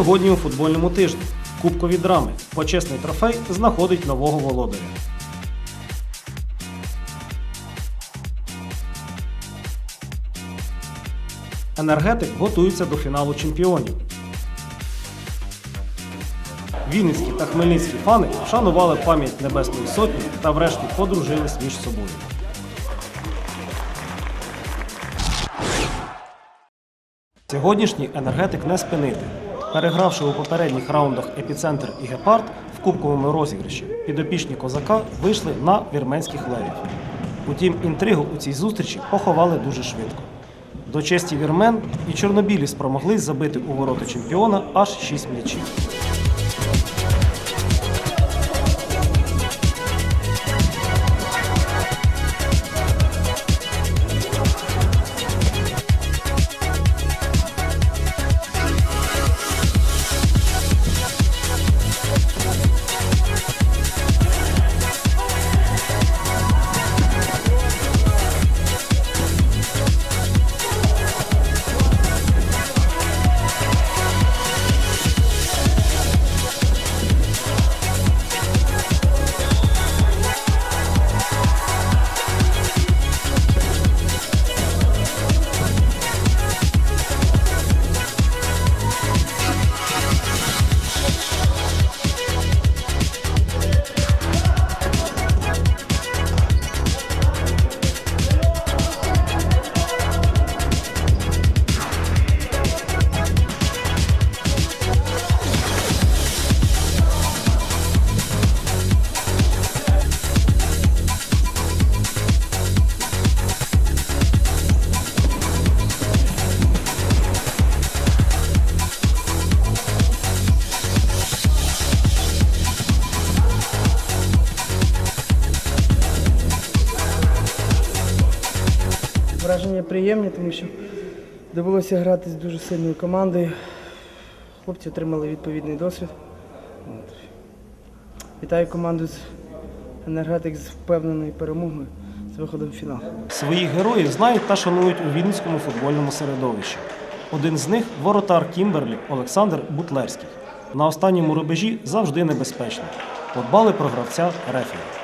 Сьогодні у футбольному тижні Кубкові драми. Почесний трофей знаходить нового володаря. Енергетик готується до фіналу чемпіонів. Вінницькі та хмельницькі фани вшанували пам'ять Небесної Сотні та врешті подружились між собою. Сьогоднішній енергетик не спинити. Перегравши у попередніх раундах епіцентр і гепард в кубковому розіграші, підопічні козака вийшли на вірменських левів. Утім, інтригу у цій зустрічі поховали дуже швидко. До честі вірмен і чорнобілі спромоглись забити у ворота чемпіона аж 6 м'ячів. Враження приємні, тому що довелося грати з дуже сильною командою. Хлопці отримали відповідний досвід. От. Вітаю команду з енергетик з впевненою перемогою з виходом в фінал. Своїх героїв знають та шанують у вінницькому футбольному середовищі. Один з них воротар Кімберлі Олександр Бутлерський. На останньому рубежі завжди небезпечний. Подбали про гравця Рефері.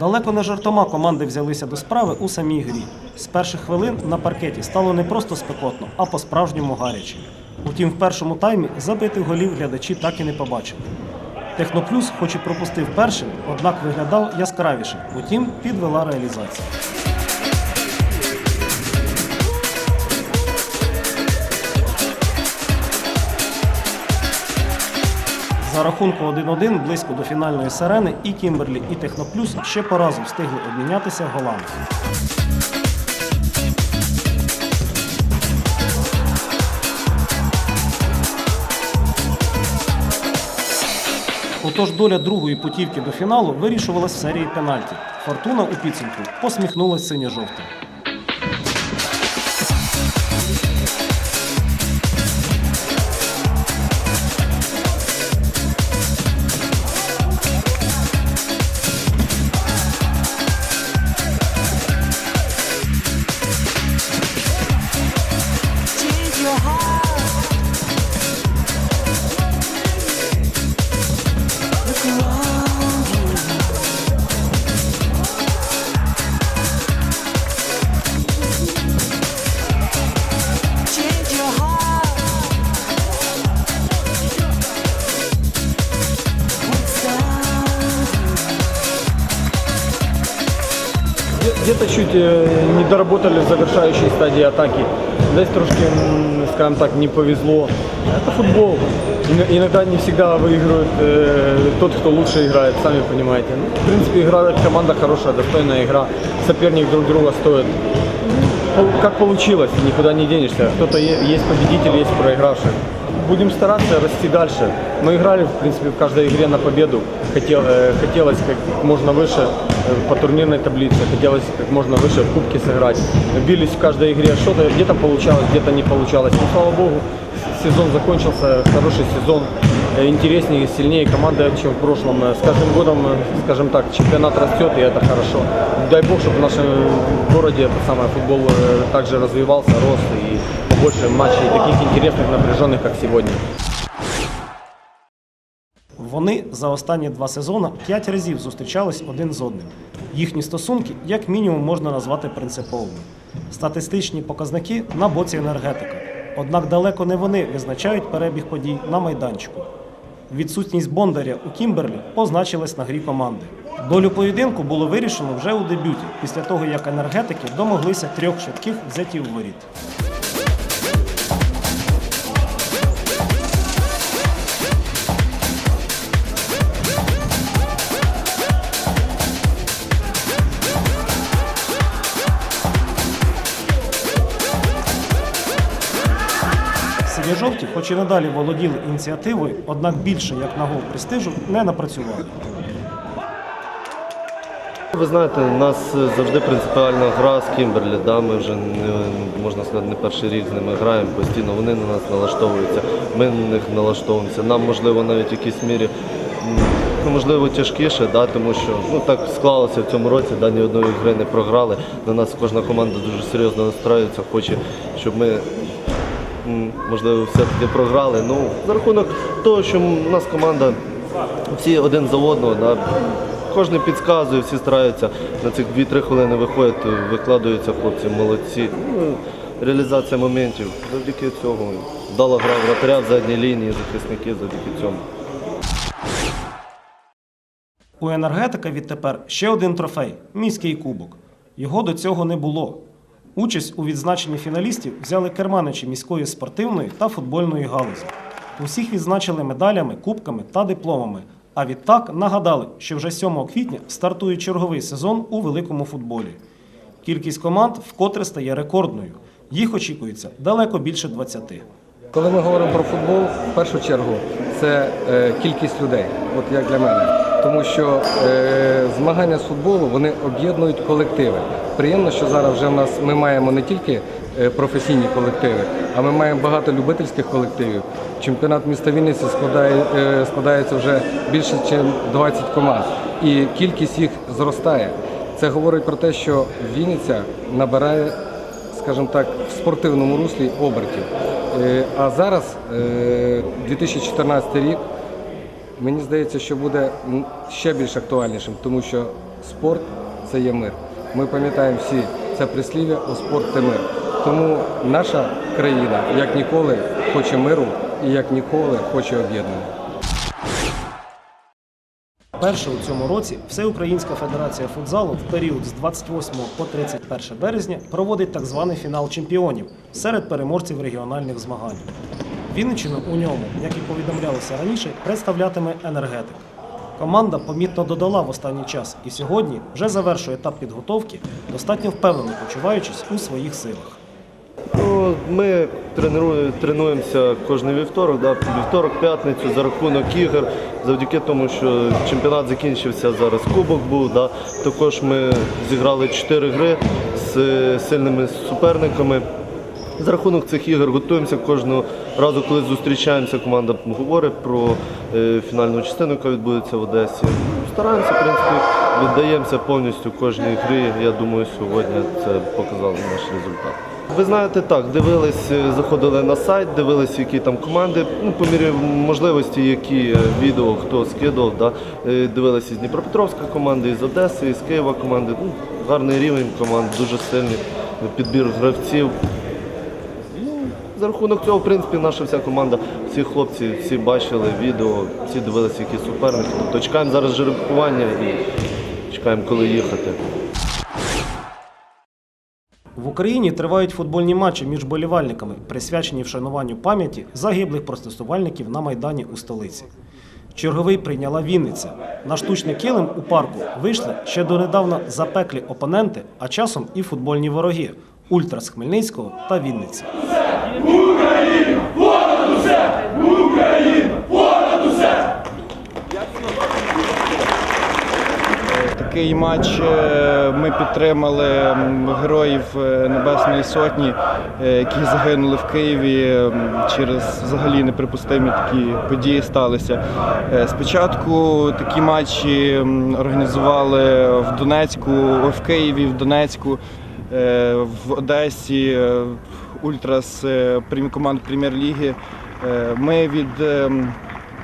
Далеко не жартома команди взялися до справи у самій грі. З перших хвилин на паркеті стало не просто спекотно, а по-справжньому гаряче. Утім, в першому таймі забитих голів глядачі так і не побачили. Техноплюс, хоч і пропустив першим, однак виглядав яскравішим. Утім, підвела реалізація. За рахунку 1-1 близько до фінальної сирени і Кімберлі, і Техноплюс ще по разу встигли обмінятися голами. Отож доля другої путівки до фіналу вирішувалась в серії пенальті. Фортуна у підсумку посміхнулась синьо-жовтим. Change Где-то чуть э, не доработали в завершающей стадии атаки. Здесь трошки, м, скажем так, не повезло. Это футбол. Ин- Иногда не всегда выигрывает э, тот, кто лучше играет, сами понимаете. Ну, в принципе, игра команда хорошая, достойная игра. Соперник друг друга стоит. Пол- Как получилось, никуда не денешься. Кто-то е- есть победитель, есть проигравший. Будем стараться расти дальше. Мы играли, в принципе, в каждой игре на победу. Хотел, э, хотелось как можно выше э, по турнирной таблице, хотелось как можно выше в кубке сыграть. Бились в каждой игре, что-то где-то получалось, где-то не получалось. Но, слава богу, сезон закончился, хороший сезон. Э, Интереснее, сильнее команда, чем в прошлом. Э, С каждым годом, скажем так, чемпионат растет, и это хорошо. Дай бог, чтобы в нашем городе это самое, футбол также развивался, рос и побольше матчей таких интересных, напряженных, как сегодня. Вони за останні два сезони п'ять разів зустрічались один з одним. Їхні стосунки, як мінімум, можна назвати принциповими. Статистичні показники на боці енергетика. Однак далеко не вони визначають перебіг подій на майданчику. Відсутність Бондаря у Кімберлі позначилась на грі команди. Долю поєдинку було вирішено вже у дебюті, після того як енергетики домоглися трьох швидких взятів воріт. Синьо-жовті, хоч і надалі володіли ініціативою, однак більше як на гол престижу не напрацювали. Ви знаєте, у нас завжди принципіальна гра з Кімберлі. Да? Ми вже не можна сказати, не перший рік з ними граємо постійно. Вони на нас налаштовуються, ми на них налаштовуємося. Нам можливо навіть в якійсь мірі можливо тяжкіше, да? тому що ну так склалося в цьому році, да? ні одної гри не програли. На нас кожна команда дуже серйозно настраюється, хоче, щоб ми. Можливо, все-таки програли. Ну, за рахунок того, що у нас команда всі один за одного, да, кожен підказує, всі стараються на цих 2-3 хвилини виходять, викладаються хлопці, молодці. Ну, реалізація моментів. Завдяки цього. Вдала гра вратаря в задній лінії, захисники завдяки цьому. У енергетика відтепер ще один трофей міський кубок. Його до цього не було. Участь у відзначенні фіналістів взяли керманичі міської спортивної та футбольної галузі. Усіх відзначили медалями, кубками та дипломами. А відтак нагадали, що вже 7 квітня стартує черговий сезон у великому футболі. Кількість команд вкотре стає рекордною. Їх очікується далеко більше 20. Коли ми говоримо про футбол, в першу чергу це е, кількість людей, от як для мене. Тому що е, змагання з футболу вони об'єднують колективи. Приємно, що зараз вже в нас ми маємо не тільки е, професійні колективи, а ми маємо багато любительських колективів. Чемпіонат міста Вінниці складає, е, складається вже більше, ніж 20 команд, і кількість їх зростає. Це говорить про те, що Вінниця набирає скажімо так, в спортивному руслі обертів. Е, А зараз, е, 2014 рік, мені здається, що буде ще більш актуальнішим, тому що спорт це є мир. Ми пам'ятаємо всі це прислів'я у спорт це мир. Тому наша країна як ніколи хоче миру і як ніколи хоче об'єднання. Перше у цьому році Всеукраїнська федерація футзалу в період з 28 по 31 березня проводить так званий фінал чемпіонів серед переможців регіональних змагань. Вінниччину у ньому, як і повідомлялося раніше, представлятиме енергетик. Команда помітно додала в останній час і сьогодні вже завершує етап підготовки, достатньо впевнено почуваючись у своїх силах. Ну, ми тренуємося кожен вівторок, вівторок, п'ятницю за рахунок ігор, завдяки тому, що чемпіонат закінчився, зараз кубок був. Також ми зіграли 4 гри з сильними суперниками. За рахунок цих ігор готуємося кожного разу, коли зустрічаємося, команда говорить про е, фінальну частину, яка відбудеться в Одесі. Стараємося, в принципі, віддаємося повністю кожній грі. Я думаю, сьогодні це показав наш результат. Ви знаєте, так, дивились, е, заходили на сайт, дивились, які там команди, ну, по мірі можливості, які е, відео хто скидав. Да. Е, Дивилися з Дніпропетровська команда, із Одеси, із Києва команди. Ну, гарний рівень команд, дуже сильний підбір гравців. За рахунок цього, в принципі, наша вся команда, всі хлопці, всі бачили відео, всі дивилися, які суперники. Тобто чекаємо зараз жеребкування і чекаємо, коли їхати. В Україні тривають футбольні матчі між болівальниками, присвячені вшануванню пам'яті загиблих протестувальників на Майдані у столиці. Черговий прийняла Вінниця. На штучний килим у парку вийшли ще донедавна запеклі опоненти, а часом і футбольні вороги Ультрас Хмельницького та Вінниці. Такий матч е, ми підтримали героїв е, Небесної Сотні, е, які загинули в Києві через взагалі неприпустимі такі події сталися. Спочатку такі матчі організували в Донецьку, в Києві, в Донецьку, в Одесі, Ультрас е, команд прем'єр-ліги. Е, Ми від ем,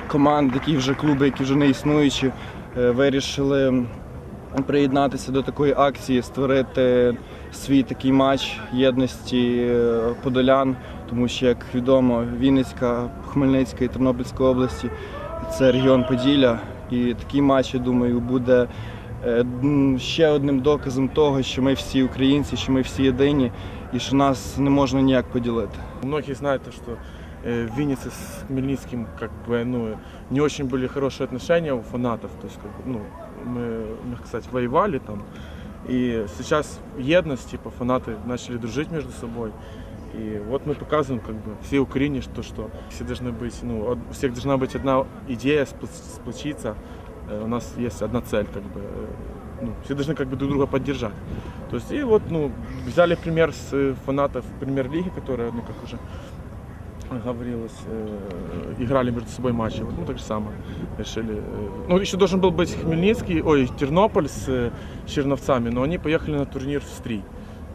команд, які вже клуби, які вже не існуючі, е, вирішили приєднатися до такої акції, створити свій такий матч єдності е, подолян, тому що, як відомо, Вінницька, Хмельницька і Тернопільська області це регіон Поділля. І такий матч, я думаю, буде е, ще одним доказом того, що ми всі українці, що ми всі єдині і що нас не можна ніяк поділити. Многие знают, то, что э, в Виннице с Хмельницким как бы, ну, не очень были хорошие отношения у фанатов. То есть, как бы, ну, мы, мягко сказать, воевали там. И сейчас едность, типа, фанаты начали дружить между собой. И вот мы показываем, как бы, всей Украине, что, что все должны быть, ну, од- у всех должна быть одна идея, спла- сплочиться. Э, У нас есть одна цель, как бы, э, ну, все должны как бы друг друга поддержать. То есть, и вот, ну, взяли пример с э, фанатов премьер-лиги, которые, ну, как уже говорилось, э, играли между собой матчи. Вот, ну, так же самое решили. э, ну, еще должен был быть Хмельницкий, ой, Тернополь с э, Черновцами, но они поехали на турнир в Стрий.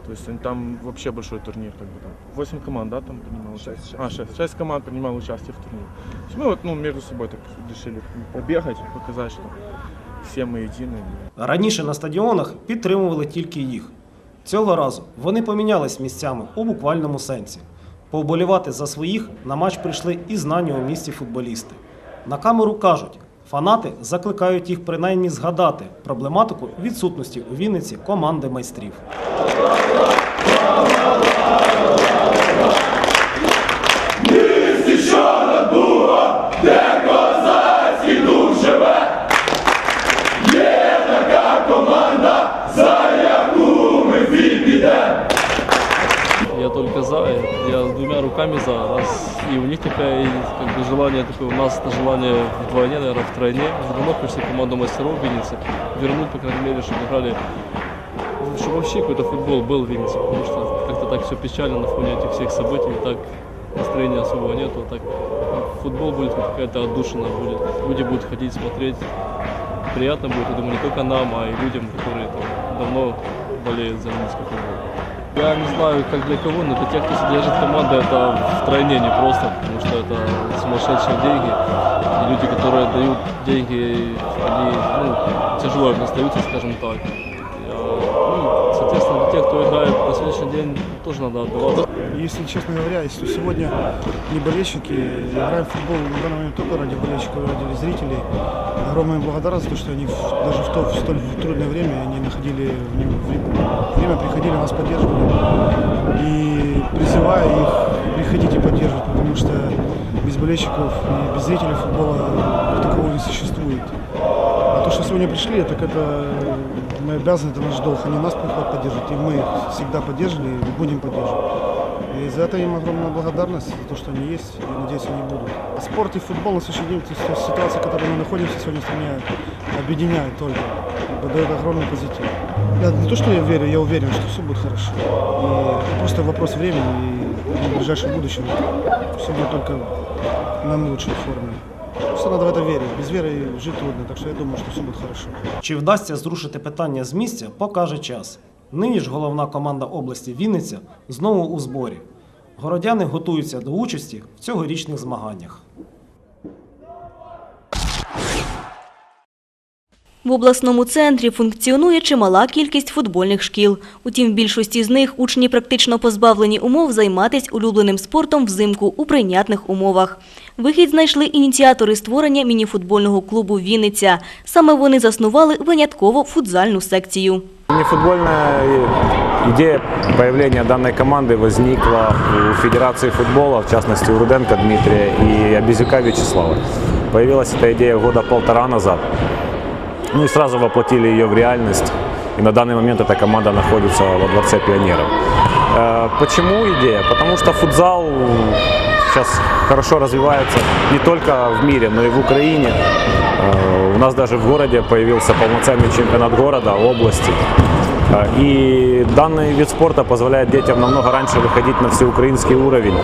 То есть они, там вообще большой турнир, как бы там. 8 команд, да, там принимало участие? А, 6. 6 команд принимало участие в турнире. То есть мы вот, ну, между собой так решили побегать, показать, что все ми єдині. Раніше на стадіонах підтримували тільки їх. Цього разу вони помінялись місцями у буквальному сенсі. Поболівати за своїх на матч прийшли і знані у місті футболісти. На камеру кажуть, фанати закликають їх принаймні згадати проблематику відсутності у Вінниці команди майстрів. Только за, я двумя руками за. Раз и у них такая и, как бы желание такое, у нас это желание вдвойне, наверное, втройне. Вернуть почти команду мастеров в Виннице. Вернуть, по крайней мере, чтобы играли, чтобы вообще какой-то футбол был в Виннице. Потому что как-то так все печально на фоне этих всех событий. Так настроения особого нету. Так футбол будет как какая-то отдушина будет. Люди будут ходить, смотреть. Приятно будет, я думаю, не только нам, а и людям, которые там давно болеют за винницкий футбол. Я не знаю, как для кого, но для тех, кто содержит команду, это втройне непросто, потому что это сумасшедшие деньги. И люди, которые дают деньги, они ну, тяжело им остаются, скажем так. Я, ну, соответственно, для тех, кто играет на сегодняшний день, тоже надо отдаваться. Если честно говоря, если сегодня не болельщики, играем в футбол на данный момент только ради болельщиков, ради зрителей. Огромная благодарность то, что они в- даже в то в столь трудное время они находили в время, приходили, нас поддерживали. И призываю их приходить и поддерживать, потому что без болельщиков без зрителей футбола как такового не существует. А то, что сегодня пришли, так это мы обязаны, это наш долг. Они нас приходят поддерживать, и мы всегда поддерживали и будем поддерживать. И за это им огромная благодарность, за то, что они есть, и надеюсь, они будут. Спорт и футбол на сегодняшний день, ситуация, в которой мы находимся сегодня в объединяет только, дает огромный позитив. Я не то, что я верю, я уверен, что все будет хорошо. И просто вопрос времени, и в ближайшем будущем все будет только на лучшей форме. Надо в це вірити. Без віри жити трудно, так що я думаю, що все буде добре. Чи вдасться зрушити питання з місця, покаже час. Нині ж головна команда області Вінниця знову у зборі. Городяни готуються до участі в цьогорічних змаганнях. В обласному центрі функціонує чимала кількість футбольних шкіл. Утім, в більшості з них учні практично позбавлені умов займатися улюбленим спортом взимку у прийнятних умовах. Вихід знайшли ініціатори створення мініфутбольного клубу «Вінниця». Саме вони заснували винятково футзальну секцію. Нефутбольная идея появления данной команды возникла у Федерации футбола, в частности у Руденко Дмитрия и Абизюка Вячеслава. Появилась эта идея года полтора назад. Ну и сразу воплотили ее в реальность. И на данный момент эта команда находится во Дворце пионеров. Э, Почему идея? Потому что футзал сейчас хорошо развивается не только в мире, но и в Украине. Э, У нас даже в городе появился полноценный чемпионат города, области. Э, И данный вид спорта позволяет детям намного раньше выходить на всеукраинский уровень,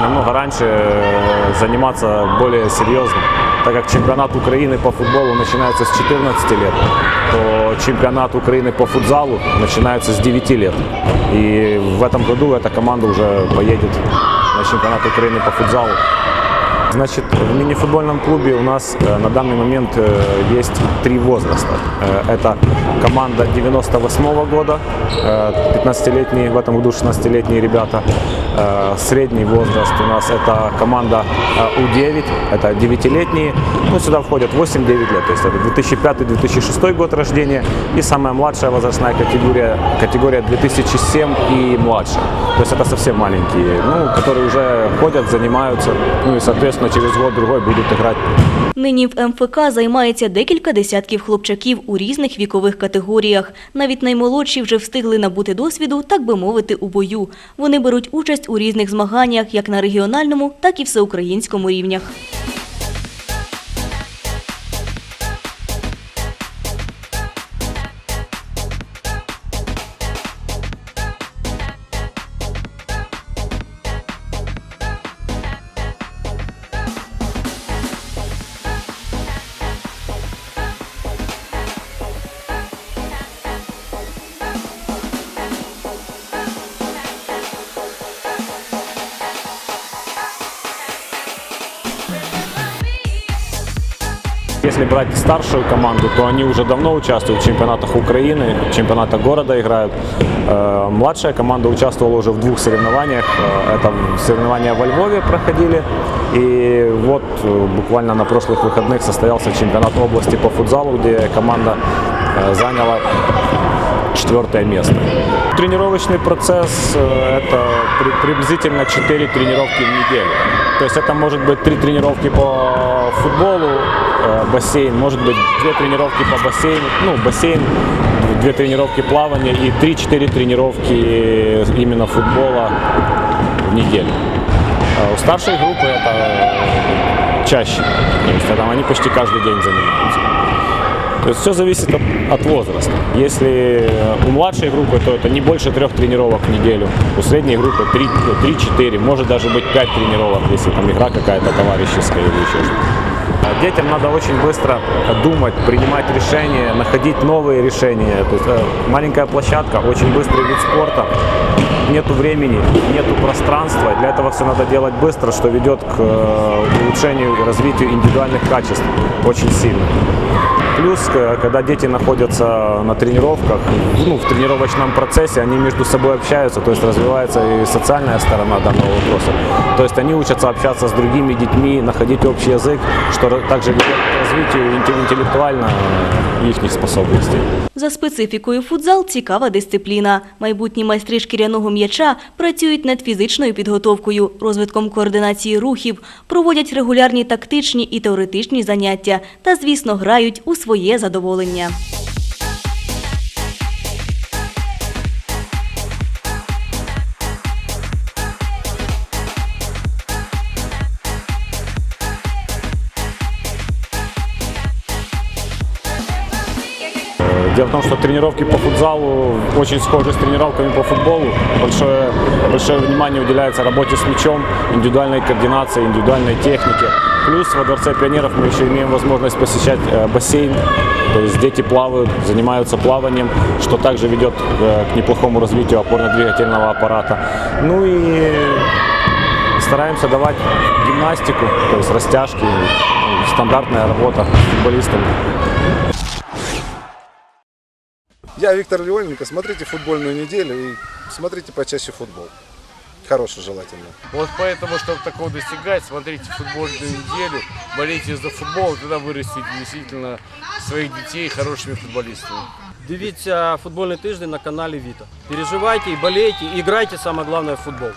намного раньше э, заниматься более серьезно. Так как чемпионат Украины по футболу начинается с 14 лет, то чемпионат Украины по футзалу начинается с 9 лет. И в этом году эта команда уже поедет на чемпионат Украины по футзалу. Значит, в мини-футбольном клубе у нас э, на данный момент э, есть три возраста. Э, Это команда 98 года, э, 15-летние, в этом году 16-летние ребята. Средний возраст у нас это команда э, У9, это 9-летние. Ну, сюда входят 8-9 лет, то есть это 2005-2006 год рождения. И самая младшая возрастная категория, категория 2007 и младше. То есть это совсем маленькие, ну, которые уже ходят, занимаются, ну и, соответственно, через год-другой будуть грати. Нині в МФК займається декілька десятків хлопчаків у різних вікових категоріях. Навіть наймолодші вже встигли набути досвіду, так би мовити, у бою. Вони беруть участь у різних змаганнях, як на регіональному, так і всеукраїнському рівнях. Старшую команду, то они уже давно участвуют в чемпионатах Украины, чемпионатах города играют. Э, Младшая команда участвовала уже в двух соревнованиях. Э, Это соревнования во Львове проходили. И вот э, буквально на прошлых выходных состоялся чемпионат области по футзалу, где команда заняла четвертое место. Тренировочный процесс это при- приблизительно 4 тренировки в неделю. То есть это может быть 3 тренировки по футболу, бассейн, может быть 2 тренировки по бассейну, ну, бассейн, 2 тренировки плавания и 3-4 тренировки именно футбола в неделю. А У старшей группы это э, чаще, то есть там они почти каждый день занимаются. То есть все зависит от, от возраста. Если э, у младшей группы, то это не больше трех тренировок в неделю. У средней группы 3-4, может даже быть 5 тренировок, если там игра какая-то товарищеская или еще что-то. А Детям надо очень быстро думать, принимать решения, находить новые решения. То есть э, маленькая площадка, очень быстрый вид спорта. Нету времени, нету пространства. Для этого все надо делать быстро, что ведет к э, улучшению и развитию индивидуальных качеств очень сильно. Плюс, когда дети находятся на тренировках, ну, в тренировочном процессе, они между собой общаются, то есть развивается и социальная сторона данного вопроса. То есть они учатся общаться с другими детьми, находить общий язык, что также ведет к інтелектуально їхніх э, способностей. За специфікою футзал цікава дисципліна. Майбутні майстри шкіряного м'яча працюють над фізичною підготовкою, розвитком координації рухів, проводять регулярні тактичні і теоретичні заняття та, звісно, грають у своє задоволення. Дело в том, что тренировки по футзалу очень схожи с тренировками по футболу. Большое, большое внимание уделяется работе с мячом, индивидуальной координации, индивидуальной технике. Плюс во Дворце пионеров мы еще имеем возможность посещать э, бассейн. То есть дети плавают, занимаются плаванием, что также ведет э, к неплохому развитию опорно-двигательного аппарата. Ну и стараемся давать гимнастику, то есть растяжки, ну, стандартная работа с футболистами. Я Виктор Леоненко. Смотрите футбольную неделю и смотрите почаще футбол. Хороший желательно. Вот поэтому, чтобы такого достигать, смотрите футбольную неделю, болейте за футбол, тогда вырастите действительно своих детей хорошими футболистами. Дивіться футбольний тиждень на каналі Віта. Переживайте і болейте, і грайте, саме головне, в футбол.